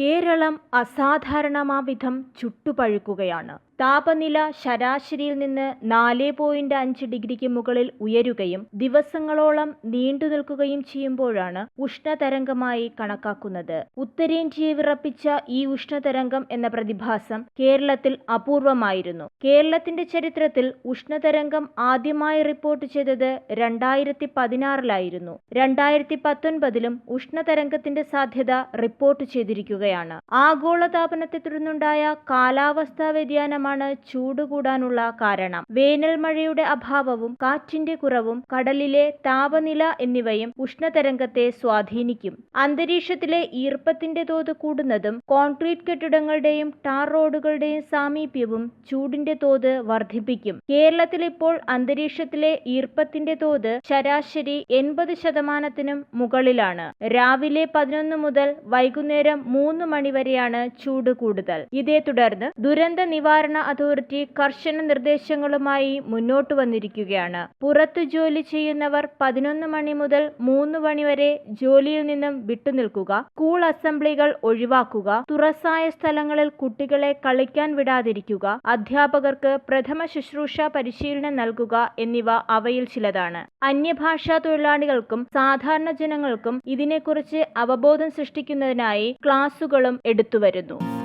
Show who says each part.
Speaker 1: കേരളം അസാധാരണമാവിധം ചുട്ടുപഴുക്കുകയാണ്. താപനില ശരാശരിയിൽ നിന്ന് നാല് പോയിന്റ് അഞ്ച് ഡിഗ്രിക്ക് മുകളിൽ ഉയരുകയും ദിവസങ്ങളോളം നീണ്ടു നിൽക്കുകയും ചെയ്യുമ്പോഴാണ് ഉഷ്ണതരംഗമായി കണക്കാക്കുന്നത്. ഉത്തരേന്ത്യയെ വിറപ്പിച്ച ഈ ഉഷ്ണതരംഗം എന്ന പ്രതിഭാസം കേരളത്തിൽ അപൂർവമായിരുന്നു. കേരളത്തിന്റെ ചരിത്രത്തിൽ ഉഷ്ണതരംഗം ആദ്യമായി റിപ്പോർട്ട് ചെയ്തത് രണ്ടായിരത്തി പതിനാറിലായിരുന്നു. രണ്ടായിരത്തി പത്തൊൻപതിലും ഉഷ്ണതരംഗത്തിന്റെ സാധ്യത റിപ്പോർട്ട് ചെയ്തിരിക്കുകയാണ്. ആഗോളതാപനത്തെ തുടർന്നുണ്ടായ കാലാവസ്ഥാ വ്യതിയാനമാണ് ചൂട് കൂടാനുള്ള കാരണം. വേനൽ മഴയുടെ അഭാവവും കാറ്റിന്റെ കുറവും കടലിലെ താപനില എന്നിവയും ഉഷ്ണതരംഗത്തെ സ്വാധീനിക്കും. അന്തരീക്ഷത്തിലെ ഈർപ്പത്തിന്റെ തോത് കൂടുന്നതും കോൺക്രീറ്റ് കെട്ടിടങ്ങളുടെയും ടാർ റോഡുകളുടെയും സാമീപ്യവും ചൂടിന്റെ തോത് വർദ്ധിപ്പിക്കും. കേരളത്തിൽ ഇപ്പോൾ അന്തരീക്ഷത്തിലെ ഈർപ്പത്തിന്റെ തോത് ശരാശരി എൺപത് ശതമാനത്തിനും മുകളിലാണ്. രാവിലെ പതിനൊന്ന് മുതൽ വൈകുന്നേരം മൂന്ന് മണിവരെയാണ് ചൂട് കൂടുതൽ. ഇതേ തുടർന്ന് ദുരന്ത നിവാരണ അതോറിറ്റി കർശന നിർദ്ദേശങ്ങളുമായി മുന്നോട്ട് വന്നിരിക്കുകയാണ്. പുറത്തു ജോലി ചെയ്യുന്നവർ പതിനൊന്ന് മണി മുതൽ മൂന്ന് മണി വരെ ജോലിയിൽ നിന്നും വിട്ടുനിൽക്കുക. സ്കൂൾ അസംബ്ലികൾ ഒഴിവാക്കുക. തുറസായ സ്ഥലങ്ങളിൽ കുട്ടികളെ കളിക്കാൻ വിടാതിരിക്കുക. അധ്യാപകർക്ക് പ്രഥമ ശുശ്രൂഷ പരിശീലനം നൽകുക എന്നിവ അവയിൽ ചിലതാണ്. അന്യഭാഷാ തൊഴിലാളികൾക്കും സാധാരണ ജനങ്ങൾക്കും ഇതിനെക്കുറിച്ച് അവബോധം സൃഷ്ടിക്കുന്നതിനായി ക്ലാസുകളും എടുത്തുവരുന്നു.